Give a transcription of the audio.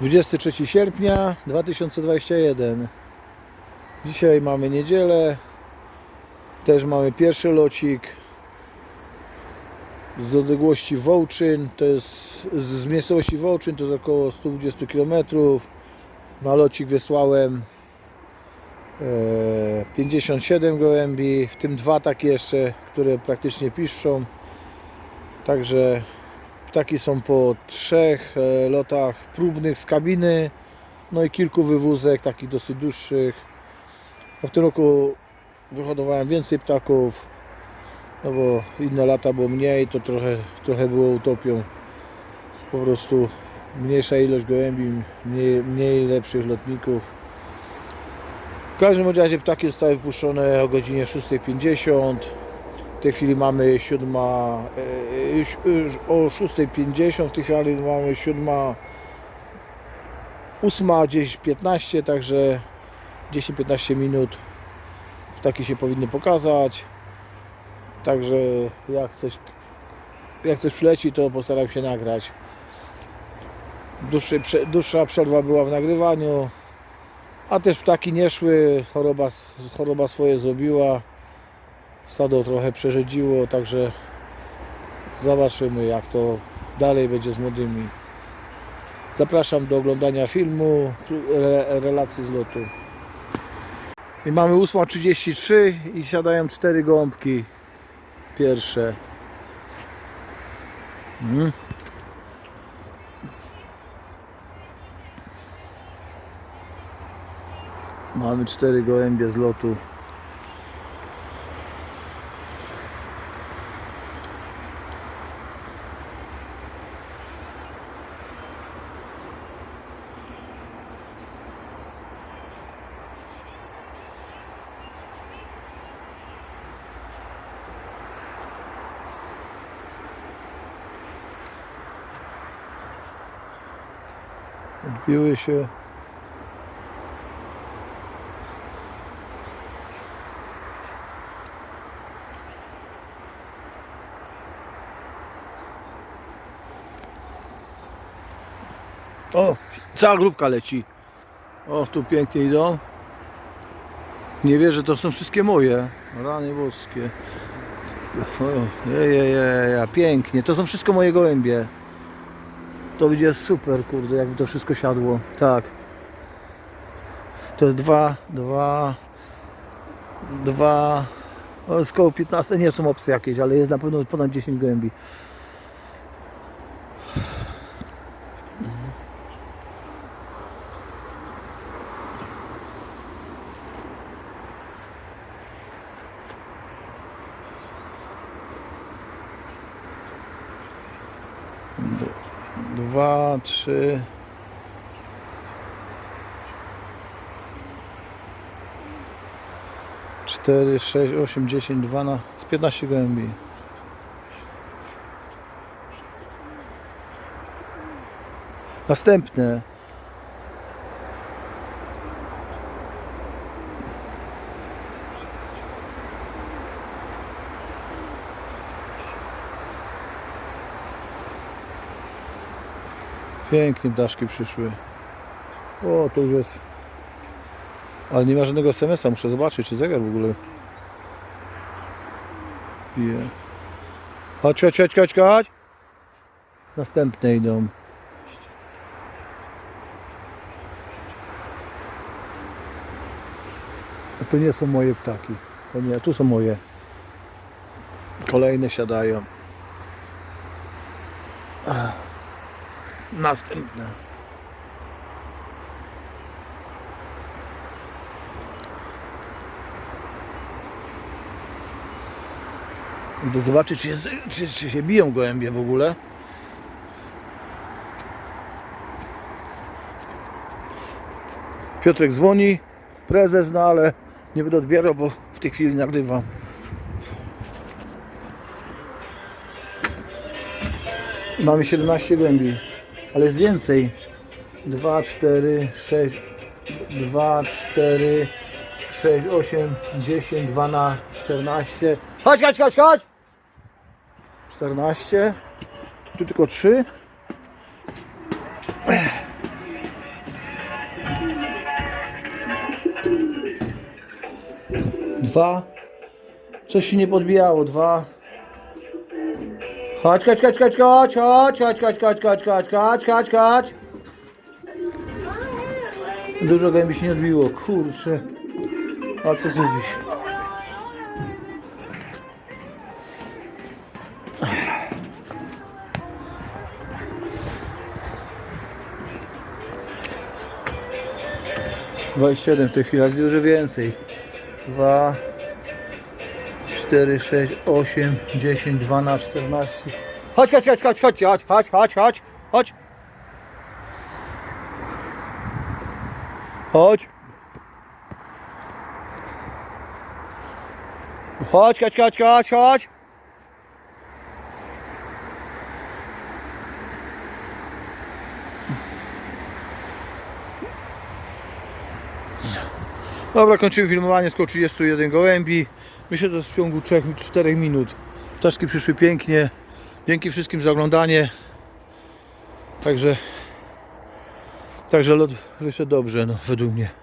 23 sierpnia 2021. Dzisiaj mamy niedzielę. Też mamy pierwszy locik z odległości Wołczyn. To jest z- miejscowości Wołczyn, to jest około 120 km. Na locik wysłałem e, 57 gołębi, w tym dwa takie jeszcze, które praktycznie piszczą. Także Ptaki są po trzech e, lotach próbnych z kabiny, no i kilku wywózek, takich dosyć dłuższych. No w tym roku wyhodowałem więcej ptaków, no bo inne lata było mniej, to trochę, trochę było utopią. Po prostu mniejsza ilość gołębi, mniej, mniej lepszych lotników. W każdym razie ptaki zostały wypuszczone o godzinie 6.50. W tej chwili mamy siódma, e, już, już o 6.50, w tej chwili mamy siódma, ósma, gdzieś 15, także 10-15 minut ptaki się powinny pokazać. Także jak coś, jak coś przyleci, to postaram się nagrać. Dłuższy, dłuższa przerwa była w nagrywaniu, a też ptaki nie szły, choroba, choroba swoje zrobiła stado trochę przerzedziło, także zobaczymy jak to dalej będzie z młodymi. Zapraszam do oglądania filmu, re, relacji z lotu. I mamy 8.33 i siadają cztery gąbki pierwsze. Mhm. Mamy cztery gołębie z lotu. Odbiły się. O, cała grupka leci. O, tu pięknie idą. Nie wierzę, to są wszystkie moje. Rany boskie. O, je, je, je, je, pięknie. To są wszystko moje gołębie. To będzie super, kurde, jakby to wszystko siadło. Tak. To jest dwa, dwa, dwa, o, jest koło 15, nie są opcje jakieś, ale jest na pewno ponad 10 gołębi. Dwa, trzy. Cztery, sześć, osiem, dziesięć, dwana, z 15 gołębi. Następne. Pięknie daszki przyszły. O, to już jest. Ale nie ma żadnego SMS-a, muszę zobaczyć, czy zegar w ogóle. Je. Chodź, chodź, chodź, chodź, chodź. Następne idą. A to nie są moje ptaki. To nie, tu są moje. Kolejne siadają. Następne. Idę zobaczyć, czy, jest, czy, czy się biją gołębie w ogóle. Piotrek dzwoni, prezes, no ale nie będę odbierał, bo w tej chwili nagrywam. Mamy 17 głębi, ale jest więcej. 2, 4, 6, 2, 4, 6, 8, 10, 12, 14. Chodź, chodź, chodź, chodź! 14. Tu tylko 3. Dwa. Coś się nie podbijało. Dwa. Chodź, chodź, chodź, chodź, chodź, chodź, chodź, chodź, chodź, chodź, chodź, chodź, chodź, chodź. Dużo gębi się nie odbiło, kurczę. A co zrobić? Dwadzieścia siedem w tej chwili, jest dużo więcej. Dwa, cztery, sześć, osiem, dziesięć, dwanaście, czternaście. Chodź, chodź, chodź, chodź, chodź, chodź, chodź, chodź, chodź, chodź. Chodź. Chodź, chodź, chodź, chodź, chodź. Dobra, kończymy filmowanie, skoło 31 gołębi. Myślę, że w ciągu 3-4 minut. Ptaszki przyszły pięknie. Dzięki wszystkim za oglądanie. Także, także lot wyszedł dobrze, no, według mnie.